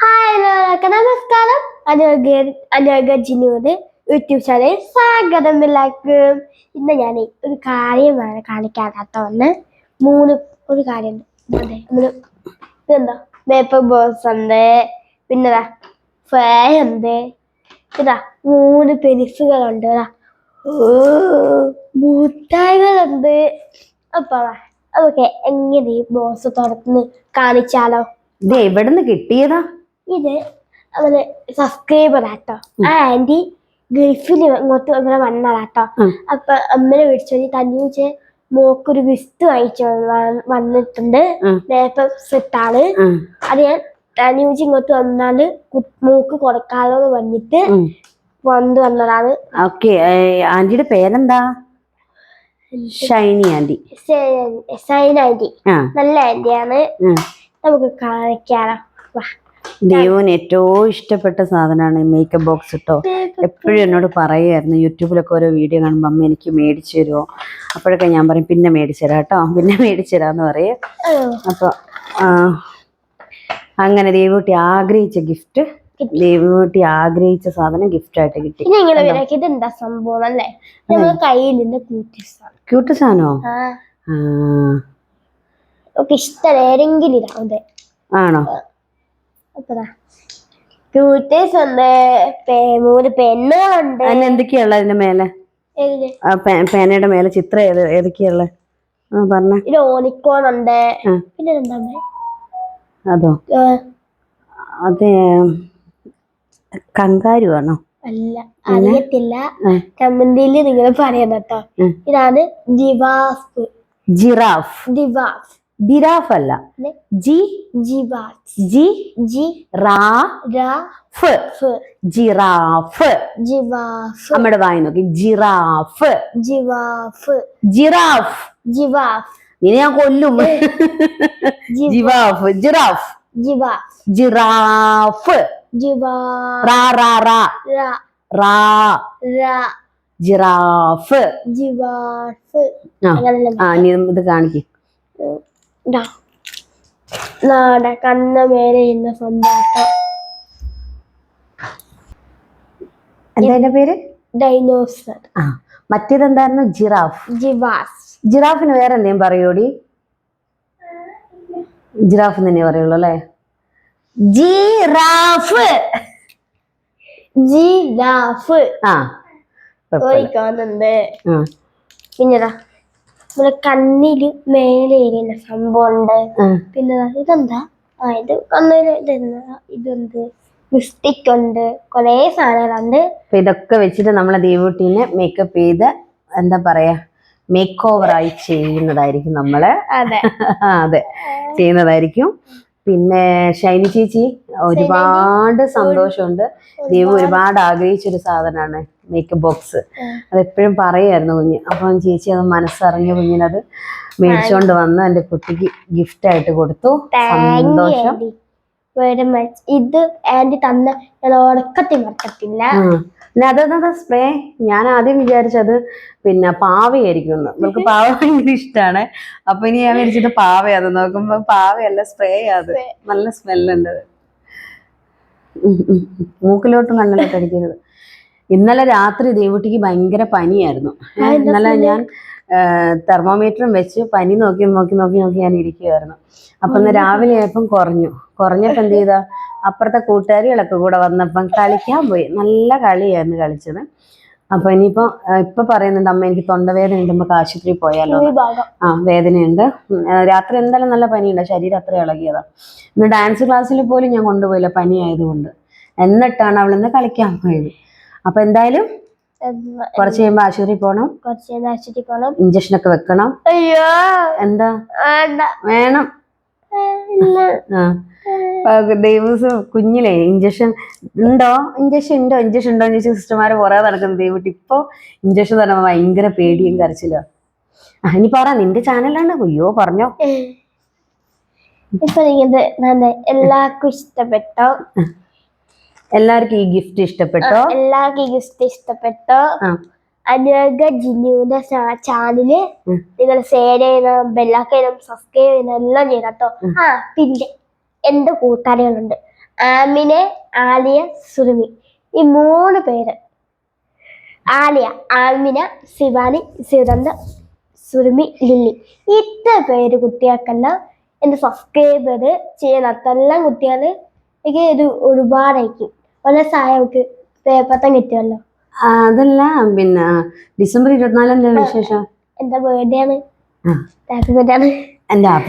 Hi എല്ലാവർക്കും നമസ്കാരം. അനുഗ അനുഗ YouTube channel സ്വാഗതം എല്ലാവർക്കും. ഇന്ന് ഞാൻ ഒരു കാര്യമാണ് കാണിക്കാത്ത ഒന്ന് മൂന്ന് ഒരു കാര്യമുണ്ട് അതെ ഇതെന്താ? പേപ്പർ ബോസ് ഉണ്ട്. പിന്നെതാ ഫേ ഉണ്ട്. ഇതാ മൂന്ന് പെരിസുകളുണ്ട് ഇതാ അപ്പൊ അതൊക്കെ എങ്ങനെ ബോസ് തുറന്ന് കാണിച്ചാലോ? ഇത് എവിടെ നിന്ന് കിട്ടിയതാ. ഇത് അവർ സബ്സ്ക്രൈബർ ആട്ടോ. ആ ആന്റി ഗൾഫിൽ ഇങ്ങോട്ട് ഇങ്ങനെ വന്നതാട്ടോ. അപ്പൊ അമ്മനെ വിളിച്ചോണ്ട് തന്നൂച്ച് മോക്കൊരു ഗിഫ്റ്റ് വാങ്ങിച്ചു വന്നിട്ടുണ്ട്. നേരത്തെ സെറ്റാണ് അത് ഞാൻ തന്നൂച്ച് ഇങ്ങോട്ട് വന്നാൽ മോക്ക് കൊടുക്കാലോ എന്ന് പറഞ്ഞിട്ട് വന്നു വന്നതാണ്. ഓക്കെ ആന്റിയുടെ പേരെന്താ? ഷൈനി ആന്റി ഷൈൻ ആന്റി നല്ല ആന്റിയാണ് നമുക്ക് കാണിക്കാലോ. വാ. ദേവുന് ഏറ്റവും ഇഷ്ടപ്പെട്ട സാധനമാണ് മേക്കപ്പ് ബോക്സ് കേട്ടോ എപ്പോഴും എന്നോട് പറയുമായിരുന്നു യൂട്യൂബിലൊക്കെ ഓരോ വീഡിയോ കാണുമ്പോൾ അമ്മ എനിക്ക് മേടിച്ചു തരുമോ അപ്പോഴൊക്കെ ഞാൻ പറയും പിന്നെ മേടിച്ചു തരാം കേട്ടോ പിന്നെ മേടിച്ചു തരാന്ന് പറയും. അപ്പോൾ അങ്ങനെ ദേവൂട്ടി ആഗ്രഹിച്ച ഗിഫ്റ്റ് ദേവൂട്ടി ആഗ്രഹിച്ച സാധനം ഗിഫ്റ്റ് ആയിട്ട് കിട്ടി. സംഭവം അല്ലേ? നമ്മൾ കയ്യിലിന്റെ ക്യൂട്ട് ഇഷ്ടം അതെ. ആണോ? ക്യൂട്ടീസ് ഉണ്ട് മൂന്ന് പെണ്ണുകളുണ്ട്. അതിന് എന്തൊക്കെയുള്ള അതിന്റെ മേലെ? ആ പേനയുടെ മേലെ ചിത്രം ഏത് ഏതൊക്കെയുള്ള പറഞ്ഞ. ഒരു ഓണിക്കോൺ ഉണ്ട്. പിന്നെ എന്താ അതോ? അത് കങ്കാരു ആണോ? അല്ല അറിയത്തില്ല. ആ. കമന്റിൽ നിങ്ങൾ പറയണം കേട്ടോ. ഇതാണ് ജിവാഫ് ജിറാഫ്. ദിവാസ് ജിറാഫ് അല്ല? ജി ജി ജി റാ ഫ്. ജിറാഫ്. ജിവാഫ്. നമ്മുടെ വായി നോക്കി. ജിറാഫ്. ജിവാഫ്. ജിറാഫ്. ജിവാഫ്. ഇനി ഞാൻ കൊല്ലും. ജിവാഫ്. ജിറാഫ്. ജിറാഫ്. റാ റാ റാ. റാ. ജിറാഫ്. ജിവാഫ് ആ. ഇനി ഇത് കാണിക്ക്. നാട കന്ന മേലെ ഇന്ന സംഭവം. എന്താ പേര്? ഡൈനോസർ ആ മറ്റേതെന്തായിരുന്നു? ജിറാഫ്. ജിവാസ്. ജിറാഫിന് വേറെ എന്തെങ്കിലും പറയൂടി? ജിറാഫ് തന്നെ പറയുള്ളൂ അല്ലേ? ജിറാഫ്. ജിറാഫ്. ആ കുഴപ്പമില്ല. നമ്മുടെ കണ്ണിൽ മേലെ ഇരിക്കുന്ന സംഭവം ഉണ്ട് പിന്നെ ഇതെന്താ? ആ ഇത് കണ്ണിൽ ഇതെന്താ? ഇതുണ്ട് മിസ്റ്റിക് ഉണ്ട്. കൊറേ സാധനങ്ങളുണ്ട്. അപ്പൊ ഇതൊക്കെ വെച്ചിട്ട് നമ്മളെ ദേവൂട്ടീനെ മേക്കപ്പ് ചെയ്ത് എന്താ പറയാ മേക്ക് ആയി ചെയ്യുന്നതായിരിക്കും നമ്മൾ. അതെ. അതെ. ചെയ്യുന്നതായിരിക്കും. പിന്നെ ഷൈനി ചേച്ചി ഒരുപാട് സന്തോഷമുണ്ട്. ദൈവം ഒരുപാട് ആഗ്രഹിച്ചൊരു സാധനമാണ് മേക്കപ്പ് ബോക്സ്. അതെപ്പോഴും പറയുമായിരുന്നു കുഞ്ഞ്. അപ്പം ചേച്ചി അത് മനസ്സറിഞ്ഞ് കുഞ്ഞിനത് മേടിച്ചോണ്ട് വന്ന് എന്റെ കുട്ടിക്ക് ഗിഫ്റ്റ് ആയിട്ട് കൊടുത്തു. സന്തോഷം. ഇത് ആന്റി തന്ന ഞാൻ ഉറക്കത്തിൽ മറക്കത്തില്ല. ആ. സ്പ്രേ ഞാൻ ആദ്യം വിചാരിച്ചത് പിന്നെ പാവയായിരിക്കും നമുക്ക് പാവ ഭയങ്കര ഇഷ്ടമാണ് അപ്പൊ ഇനി ഞാൻ വിചാരിച്ചിട്ട് പാവയത് നോക്കുമ്പോ പാവയല്ല സ്പ്രേ അത്. നല്ല സ്മെല്ലുണ്ട് മൂക്കിലോട്ടും നല്ല അടിക്കരുത്. ഇന്നലെ രാത്രി ദേവുട്ടിക്ക് ഭയങ്കര പനിയായിരുന്നു. ഇന്നലെ ഞാൻ തെർമോമീറ്ററും വെച്ച് പനി നോക്കി നോക്കി നോക്കി നോക്കി ഞാൻ ഇരിക്കുമായിരുന്നു അപ്പൊ ഇന്ന് രാവിലെ ആയപ്പം കുറഞ്ഞു. കുറഞ്ഞപ്പോ എന്ത് ചെയ്താ? അപ്പുറത്തെ കൂട്ടുകാരികളൊക്കെ കൂടെ വന്നപ്പം കളിക്കാൻ പോയി. നല്ല കളിയായിരുന്നു കളിച്ചത്. അപ്പൊ ഇനിയിപ്പോ ഇപ്പൊ പറയുന്നുണ്ട് അമ്മ എനിക്ക് തൊണ്ടവേദന ഉണ്ട് നമുക്ക് ആശുപത്രി പോയാലോ ആ വേദനയുണ്ട്. രാത്രി എന്തായാലും നല്ല പനിയുണ്ട്. ശരീരം അത്ര ഇളകിയതാ. ഇന്ന് ഡാൻസ് ക്ലാസ്സിൽ പോലും ഞാൻ കൊണ്ടുപോയില്ല പനി ആയതുകൊണ്ട് എന്നിട്ടാണ് അവൾ ഇന്ന് കളിക്കാൻ പോയത്. അപ്പൊ എന്തായാലും കുറച്ച് കഴിയുമ്പോ ആശുപത്രി പോണം. കുറച്ച് ആശുപത്രി പോണം. ഇഞ്ചക്ഷൻ ഒക്കെ വെക്കണം. അയ്യോ. എന്താ? വേണം. ദൈവസ് കുഞ്ഞിലെ ഇഞ്ചക്ഷൻ ഉണ്ടോ? ഇഞ്ചക്ഷൻ ഉണ്ടോ? ഇഞ്ചക്ഷൻ ഉണ്ടോ എന്ന് ചോദിച്ചാൽ സിസ്റ്റർമാര് പുറകെ നടക്കുന്നത് ദൈവട്ട് ഇപ്പൊ ഇഞ്ചക്ഷൻ തരുമ്പോ ഭയങ്കര പേടിയും കരച്ചിലോ. ആ ഇനി പറ നിന്റെ ചാനലാണ് അയ്യോ പറഞ്ഞോ. ഇപ്പൊ നിങ്ങൾ എല്ലാവർക്കും ഇഷ്ടപ്പെട്ടോ? എല്ലാവർക്കും ഈ ഗിഫ്റ്റ് ഇഷ്ടപ്പെട്ടോ? എല്ലാവർക്കും ഈ ഗിഫ്റ്റ് ഇഷ്ടപ്പെട്ടോ? അനുഗ ജിനുവിന്റെ ചാനൽ നിങ്ങൾ ഷെയർ ചെയ്യണം ബെല്ലാക്കൈനും സബ്സ്ക്രൈബ് ചെയ്യണം എല്ലാം ചെയ്യണം കേട്ടോ ആ പിന്നെ എന്റെ കൂട്ടുകാരികളുണ്ട്. ആമിനെ ആലിയ സുറുമി. ഈ മൂന്ന് പേര്. ആലിയ ആമിന ശിവാനി സിറന്ത സുറുമി ലില്ലി. ഇത്ര പേര് കുട്ടികൾക്കെല്ലാം എന്റെ സബ്സ്ക്രൈബർ ചെയ്യണത്തെല്ലാം കുട്ടികൾ എനിക്ക് ഇത് ഒരുപാടായിരിക്കും. വളരെ സഹായമൊക്കെ പേപ്പത്തം കിട്ടുമല്ലോ ആ, അതല്ല പിന്നെ ഡിസംബർ ഇരുപത്തിനാല് എന്താ വിശേഷം? എന്റെ ബർത്ത്ഡേ ആണ്? ആ. ഹാപ്പി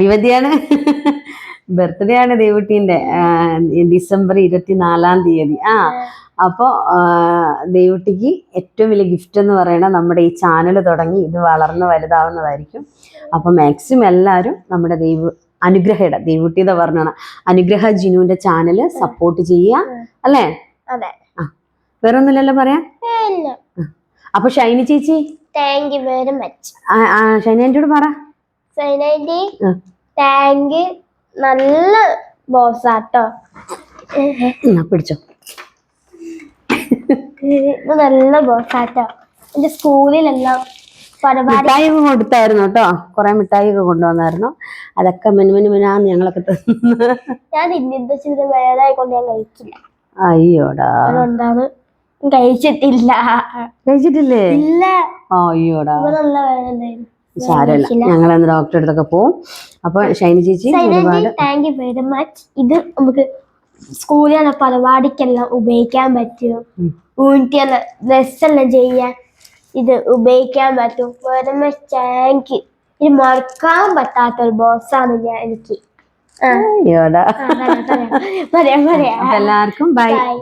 ബർത്ത്ഡേ ആണ്. ബർത്ത്ഡേ ആണ്? ദേവുട്ടീന്റെ ഡിസംബർ ഇരുപത്തിനാലാം തീയതി. ആ അപ്പോൾ ദേവുട്ടിക്ക് ഏറ്റവും വലിയ ഗിഫ്റ്റ് എന്ന് പറയുന്നത് നമ്മുടെ ഈ ചാനൽ തുടങ്ങി ഇത് വളർന്ന് വലുതാവുന്നതായിരിക്കും. അപ്പൊ മാക്സിമം എല്ലാവരും നമ്മുടെ ദൈവ അനുഗ്രഹയുടെ ദൈവുട്ടിയുടെ പറഞ്ഞാണ് അനുഗ്രഹ ജിനുവിന്റെ ചാനൽ സപ്പോർട്ട് ചെയ്യുക അല്ലേ? അതെ. വേറെ ഒന്നുമില്ലല്ലോ പറയാം ഇല്ല. അപ്പോൾ ഷൈനി ചേച്ചി? Thank you very much Shiny ആന്റിയോട് പറ. ഷൈനി ആ. താങ്ക് നല്ല ബോസാട്ടോ പിടിച്ചോ. നല്ല ബോസാട്ടോ എന്റെ സ്കൂളിലെല്ലാം മിഠായി ഒക്കെ കൊടുത്തായിരുന്നു കേട്ടോ. കുറെ മിഠായി ഒക്കെ കൊണ്ടുവന്നായിരുന്നു. അതൊക്കെ മിനുമിനുമിനാന്ന് ഞങ്ങളൊക്കെ തിന്ന്. ഞാൻ ഇന്നത്തെ ചെയ്ത് വേറെ കൊണ്ട് ഞാൻ കഴിക്കില്ല അയ്യോടാ. അതുകൊണ്ടാണ് കഴിച്ചിട്ടില്ല. കഴിച്ചിട്ടില്ലേ? ഇല്ല. അയ്യോടാ. സാരമില്ല ഞങ്ങൾ അന്ന് ഡോക്ടറെ അടുത്തൊക്കെ പോവും. അപ്പൊ ഷൈനി ചേച്ചി ഒരുപാട് താങ്ക് യു വെരി മച്ച് ഇത് നമുക്ക് സ്കൂളിലെ പരിപാടിക്കെല്ലാം ഉപയോഗിക്കാൻ പറ്റും. ഡ്രസ് ഡ്രസ്സെല്ലാം ചെയ്യാൻ ഇത് ഉപയോഗിക്കാൻ പറ്റും. വെരി മച്ച് താങ്ക് യു ഇത് മറക്കാൻ പറ്റാത്തൊരു ബോസാണ് ഞാൻ എനിക്ക്. എല്ലാവർക്കും ബൈ. ബൈ.